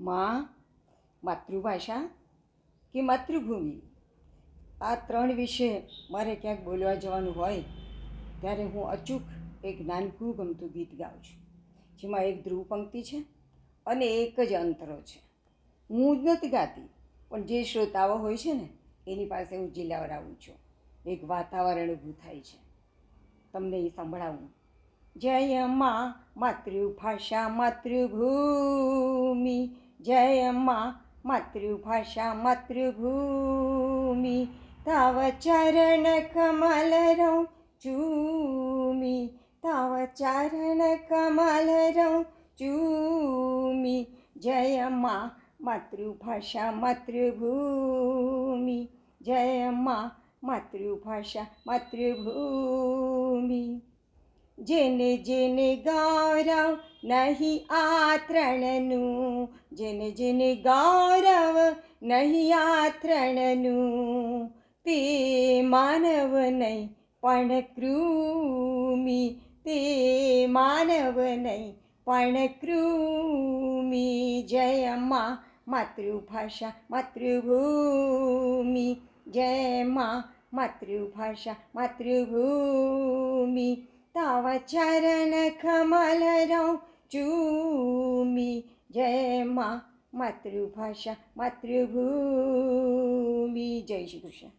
માં, માતૃભાષા કે માતૃભૂમિ? આ ત્રણ વિશે મારે ક્યાંક બોલવા જવાનું હોય ત્યારે હું અચૂક એક નાનકું ગમતું ગીત ગાઉં છું. જેમાં એક ધ્રુવ પંક્તિ છે અને એક જ અંતરો છે. હું જ નથી ગાતી, પણ જે શ્રોતાઓ હોય છે ને, એની પાસે હું જિલ્લાવરાવું છું. એક વાતાવરણ ઊભું થાય છે. તમને એ સંભળાવું. જય માં, માતૃભાષા, માતૃભૂમિ. જય માં માતૃભાષા માતૃભૂમિ તાવ ચરણ કમલ રૌ ચૂમી તાવ ચરણ કમલ રૌ ચૂમી જય મા માતૃભાષા માતૃભૂમિ જય મા માતૃભાષા માતૃભૂમિ જેને જેને ગૌરવ નહીં આ ત્રણનું જેને જેને ગૌરવ નહીં આ ત્રણનું તે માનવ નહીં પણ કૃમિ, તે માનવ નહીં પણ કૃમિ. જય માં માતૃભાષા માતૃભૂમિ, જય માં માતૃભાષા માતૃભૂમિ. તવ ચરણ કમલ રૌ ચૂમી જય માં માતૃભાષા માતૃભૂમિ જય શ્રી કૃષ્ણ